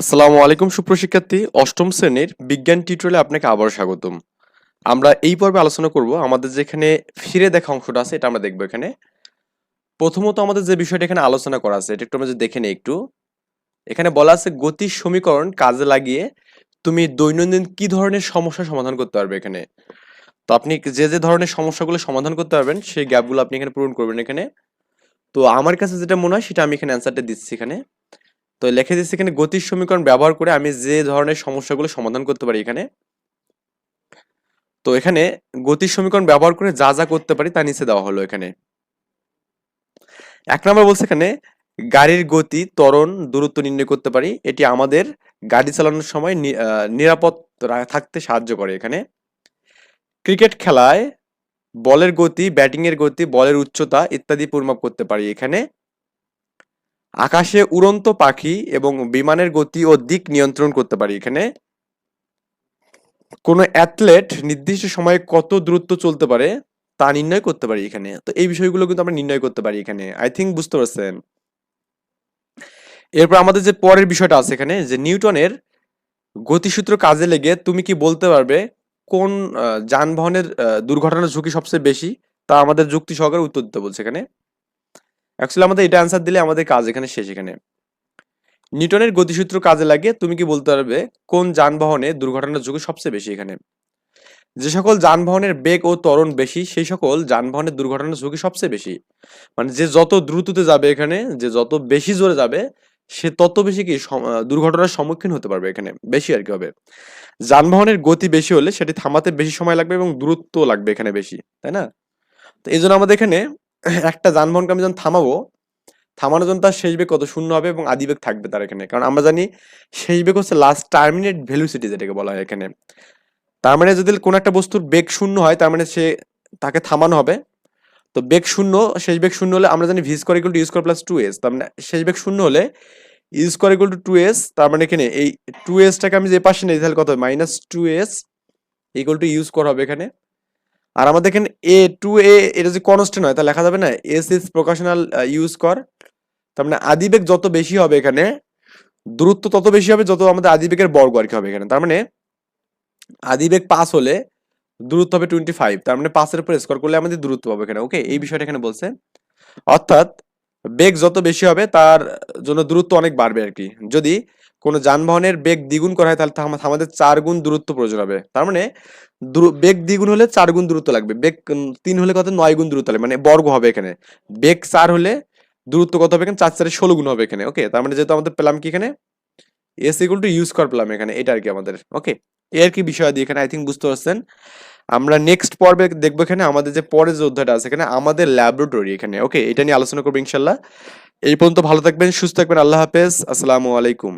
আসসালামু আলাইকুম সুপ্রশিক্ষার্থী অষ্টম শ্রেণির বিজ্ঞান টিউটোরিয়ালে আপনাকে আবার স্বাগতম। আমরা এই পর্বে আলোচনা করব আমাদের যেখানে ফিরে দেখা অংশটা আছে, এটা আমরা দেখব এখানে। প্রথমত আমাদের যে বিষয়টা এখানে আলোচনা করা আছে, এটা একটু আমরা যদি দেখে নিই একটু। এখানে বলা আছে, গতির সমীকরণ কাজে লাগিয়ে তুমি দৈনন্দিন কি ধরনের সমস্যা সমাধান করতে পারবে এখানে। তো আপনি যে যে ধরনের সমস্যাগুলো সমাধান করতে পারবেন, সেই গ্যাপগুলো আপনি এখানে পূরণ করবেন এখানে। তো আমার কাছে যেটা মনে হয়, সেটা আমি এখানে অ্যান্সারটা দিচ্ছি এখানে। তো লেখে দিচ্ছি এখানে গতির সমীকরণ ব্যবহার করে আমি যে ধরনের সমস্যাগুলো সমাধান করতে পারি এখানে। তো এখানে গতির সমীকরণ ব্যবহার করে যা যা করতে পারি তা নিচে দেওয়া হলো এখানে। এক নম্বর বলছে এখানে গাড়ির গতি, ত্বরণ, দূরত্ব নির্ণয় করতে পারি। এটি আমাদের গাড়ি চালানোর সময় নিরাপদ থাকতে সাহায্য করে এখানে। ক্রিকেট খেলায় বলের গতি ব্যাটিং এর গতি, বলের উচ্চতা ইত্যাদি পরিমাপ করতে পারি এখানে। আকাশে উড়ন্ত পাখি এবং বিমানের গতি ও দিক নিয়ন্ত্রণ করতে পারি। এখানে কোনো অ্যাথলেট নির্দিষ্ট সময়ে কত দূরত্ব চলতে পারে তা নির্ণয় করতে পারি এখানে। তো এই বিষয়গুলো কিন্তু আমরা নির্ণয় করতে পারি এখানে। আই থিঙ্ক বুঝতে পারছেন? এরপর আমাদের যে পরের বিষয়টা আছে এখানে, যে নিউটনের গতিসূত্র কাজে লেগে তুমি কি বলতে পারবে কোন যানবাহনের দুর্ঘটনার ঝুঁকি সবচেয়ে বেশি? তা আমাদের যুক্তি সহকারে উত্তর দিতে বলছে এখানে। অ্যাকচুয়ালি আমাদের এটা অ্যান্সার দিলে আমাদের কাজ এখানে শেষ এখানে। নিউটনের গতিসূত্র কাজে লাগে, তুমি কি বলতে পারবে, কোন যানবাহনে দুর্ঘটনার ঝুঁকি সবচেয়ে বেশি এখানে? যে সকল যানবাহনের বেগ ও ত্বরণ বেশি, সেই সকল যানবাহনের দুর্ঘটনার ঝুঁকি সবচেয়ে বেশি। মানে যে যত দ্রুততে যাবে এখানে, যে যত বেশি জোরে যাবে, সে তত বেশি কি দুর্ঘটনার সম্মুখীন হতে পারবে এখানে, বেশি আর কি হবে। যানবাহনের গতি বেশি হলে সেটি থামাতে বেশি সময় লাগবে এবং দূরত্ব লাগবে এখানে বেশি, তাই না? তো এই জন্য আমাদের এখানে একটা যানবাহনকে আমি যখন থামাবো, থামানোর জন্য তার শেষ বেগ কত? শূন্য হবে এবং আদি বেগ থাকবে তার এখানে। কারণ আমরা জানি শেষ বেগ হচ্ছে লাস্ট টার্মিনেট ভেলোসিটি যেটাকে বলা হয় এখানে। তার মানে যদি কোনো একটা বস্তুর বেগ শূন্য হয়, তার মানে সে তাকে থামানো হবে। তো বেগ শূন্য, শেষ বেগ শূন্য হলে আমরা জানি v square equal to u square plus two s তার মানে শেষ বেগ শূন্য হলে u square equal to two s তার মানে এখানে এই টু এসটাকে আমি যে পাশে নিই, তাহলে কত হবে? Minus two s equal to u square হবে এখানে। আর আমাদের এখানে এ টু এ এটা যদি কনস্ট্যান্ট হয় তাহলে লেখা যাবে না এস ইজ প্রকাশনাল ইউজ কর তার মানে আদিবেগ যত বেশি হবে এখানে, দূরত্ব তত বেশি হবে, যত আমাদের আদিবেগের বর্গ আর কি হবে এখানে। তার মানে আদিবেগ পাস হলে দূরত্ব হবে টোয়েন্টি ফাইভ তার মানে পাঁচের উপর স্কোয়ার করলে আমাদের দূরত্ব পাবে এখানে ওকে এই বিষয়টা এখানে বলছে। অর্থাৎ বেগ যত বেশি হবে, তার জন্য দূরত্ব অনেক বাড়বে আর কি। যদি কোনো যানবাহনের বেগ দ্বিগুণ করা হয়, তাহলে আমাদের চার গুণ দূরত্ব প্রয়োজন হবে। তার মানে বেগ দ্বিগুণ হলে চার গুণ দূরত্ব লাগবে। বেগ তিন হলে কত? নয় গুণ দূরত্ব লাগবে। মানে বর্গ হবে এখানে। বেগ চার হলে দূরত্ব কত হবে এখানে? চার চারে ষোলো গুণ হবে এখানে। ওকে? তার মানে যেহেতু আমাদের পেলাম কি এখানে? এস ইকুয়াল টু ইউজ কর পেলাম এখানে। এটা আর কি আমাদের। ওকে? এর কি বিষয় দিয়ে এখানে? আই থিঙ্ক বুঝতে পারছেন? আমরা নেক্সট পর্বে দেখব এখানে আমাদের যে পরের যে অধ্যায়টা আছে, এখানে আমাদের ল্যাবরেটরি এখানে। ওকে? এটা নিয়ে আলোচনা করব ইনশাল্লাহ। এই পর্যন্ত ভালো থাকবেন, সুস্থ থাকবেন। আল্লাহ হাফেজ। আসসালামু আলাইকুম।